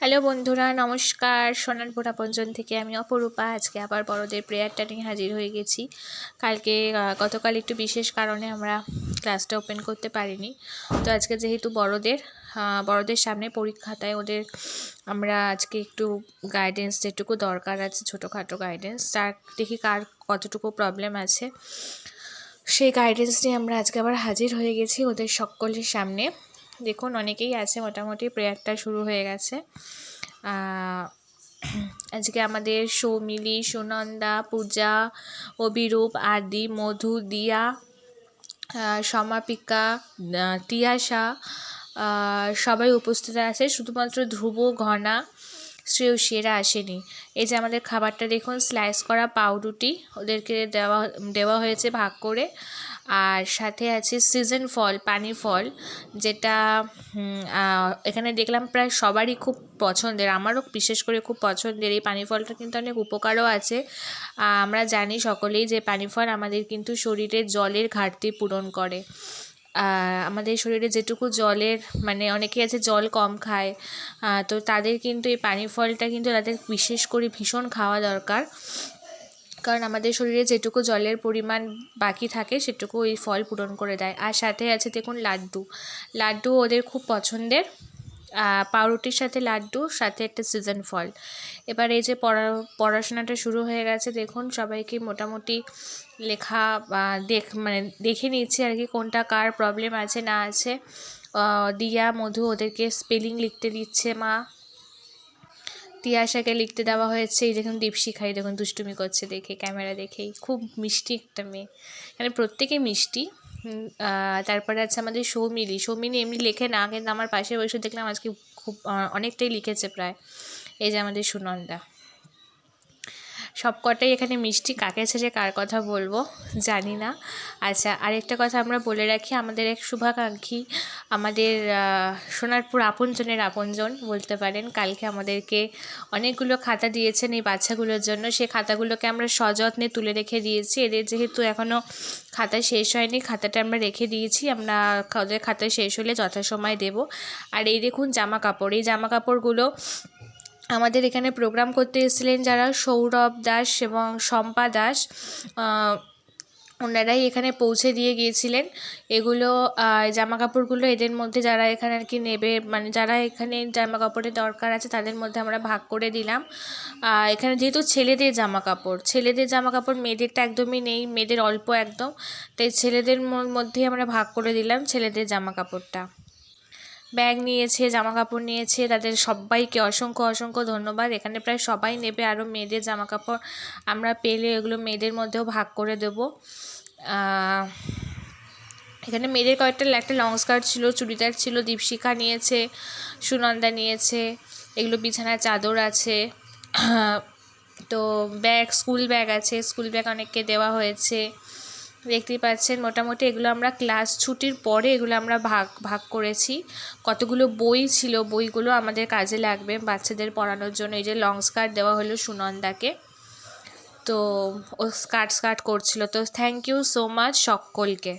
Hello বন্ধুরা, নমস্কার। সোনারপুর আপনজন থেকে আমি অপরূপা। আজকে আবার বড়দের প্রেয়ারটা নিয়ে হাজির হয়ে গেছি। কালকে গতকাল একটু বিশেষ কারণে আমরা ক্লাসটা ওপেন করতে পারিনি। তো আজকে যেহেতু বড়দের বড়দের সামনে পরীক্ষা তাই ওদের আমরা আজকে একটু গাইডেন্স যেটুকু দরকার আছে, ছোটোখাটো গাইডেন্স তার দেখি কার কতটুকু প্রবলেম আছে। সেই গাইডেন্স নিয়ে আমরা আজকে আবার হাজির হয়ে গেছি ওদের সকলের সামনে। দেখুন, অনেকেই আছে, মোটামুটি প্রেয়ারটা শুরু হয়ে গেছে। আজকে আমাদের সৌমিলি, সুনন্দা, পূজা, অভিরূপ, আদি, মধু, দিয়া সমাপিকা তিয়াশা সবাই উপস্থিত আছে। শুধুমাত্র ধ্রুব, ঘনা শ্রেয়সী এরা আসেনি। এই যে আমাদের খাবারটা দেখুন স্লাইস করা পাউরুটি, ওদেরকে দেওয়া দেওয়া হয়েছে ভাগ করে। আর সাথে আছে সিজন ফল পানি ফল যেটা এখানে দেখলাম প্রায় সবারই খুব পছন্দের। আমারও বিশেষ করে খুব পছন্দের। এই পানি ফলটা কিন্তু অনেক উপকারও আছে। আমরা জানি সকলেই যে পানি ফল আমাদের কিন্তু শরীরে জলের ঘাটতি পূরণ করে। আমাদের শরীরে যেটুকু জলের মানে অনেকে আছে জল কম খায়। তো তাদের কিন্তু এই পানি ফলটা কিন্তু তাদের বিশেষ করে ভীষণ খাওয়া দরকার। কারণ আমাদের শরীরে যেটুকু জলের পরিমাণ বাকি থাকে, সেটুকু এই ফল পূরণ করে দেয়। আর সাথে আছে দেখুন লাড্ডু। লাড্ডু ওদের খুব পছন্দের। পাউরুটির সাথে লাড্ডু, সাথে একটা সিজন ফল। এবার এই যে পড়া, পড়াশোনাটা শুরু হয়ে গেছে, দেখুন সবাইকে মোটামুটি লেখা বা দেখ মানে দেখে নিচ্ছি আর কি কোনটা কার প্রবলেম আছে, না আছে। দিয়া, মধু ওদেরকে স্পেলিং লিখতে দিচ্ছে মা। তিয়াশাকে লিখতে দেওয়া হয়েছে, এই দেখুন দীপশিখাই দেখুন দুষ্টুমি করছে দেখে, ক্যামেরা দেখেই। খুব মিষ্টি একটা মেয়ে। এখানে প্রত্যেকে মিষ্টি। তারপরে আছে আমাদের সৌমিলি। সৌমিলি এমনি লেখে না, কিন্তু আমার পাশে বসে দেখলাম আজকে খুব অনেকটাই লিখেছে প্রায়। এই যে আমাদের সুনন্দা। সব কটাই এখানে মিষ্টি। কাকে ছেড়ে কার কথা বলব, জানি না। আচ্ছা আরেকটা কথা আমরা বলে রাখি, আমাদের এক শুভাকাঙ্ক্ষী, আমাদের সোনারপুর আপনজনের আপনজন বলতে পারেন, কালকে আমাদেরকে অনেকগুলো খাতা দিয়েছেন এই বাচ্চাগুলোর জন্য। সেই খাতাগুলোকে আমরা সযত্নে তুলে রেখে দিয়েছি। এদের যেহেতু এখনও খাতা শেষ হয়নি, খাতাটা আমরা রেখে দিয়েছি। আমরা ওদের খাতা শেষ হলে যথাসময় দেব। আর এই দেখুন জামা কাপড় এই জামা কাপড়গুলো আমাদের এখানে প্রোগ্রাম করতে এসেছিলেন যারা সৌরভ দাস এবং শম্পা দাস। ওনারাই এখানে পৌঁছে দিয়ে গিয়েছিলেন। এগুলো জামা কাপড়গুলো এদের মধ্যে যারা এখানে আর কি নেবে মানে যারা এখানে জামা কাপড়ের দরকার আছে তাদের মধ্যে আমরা ভাগ করে দিলাম। এখানে যেহেতু ছেলেদের জামা কাপড় ছেলেদের জামা কাপড় মেয়েদেরটা একদমই নেই, মেয়েদের অল্প একদম। তাই ছেলেদের মধ্যেই আমরা ভাগ করে দিলাম ছেলেদের জামা কাপড়টা ব্যাগ নিয়েছে জামা কাপড় নিয়েছে, তাদের সবাইকে অসংখ্য অসংখ্য ধন্যবাদ। এখানে প্রায় সবাই নেবে, আরও মেয়েদের জামা কাপড় আমরা পেলে এগুলো মেয়েদের মধ্যেও ভাগ করে দেবো। এখানে মেয়েদের কয়েকটা একটা লং স্কার্ট ছিল, চুড়িদার ছিল, দীপশিখা নিয়েছে, সুনন্দা নিয়েছে, এগুলো বিছানার চাদর আছে। তো ব্যাগ, স্কুল ব্যাগ আছে, স্কুল ব্যাগ অনেককে দেওয়া হয়েছে। দেখতেই পাচ্ছেন, মোটামুটি এগুলো আমরা ক্লাস ছুটির পরে এগুলো আমরা ভাগ ভাগ করেছি। কতগুলো বই ছিল, বইগুলো আমাদের কাজে লাগবে বাচ্চাদের পড়ানোর জন্য। এই যে লং স্কার্ট দেওয়া হলো সুনন্দাকে। তো ও স্কার্ট স্কার্ট করছিল। তো থ্যাংক ইউ সো মাচ সকলকে।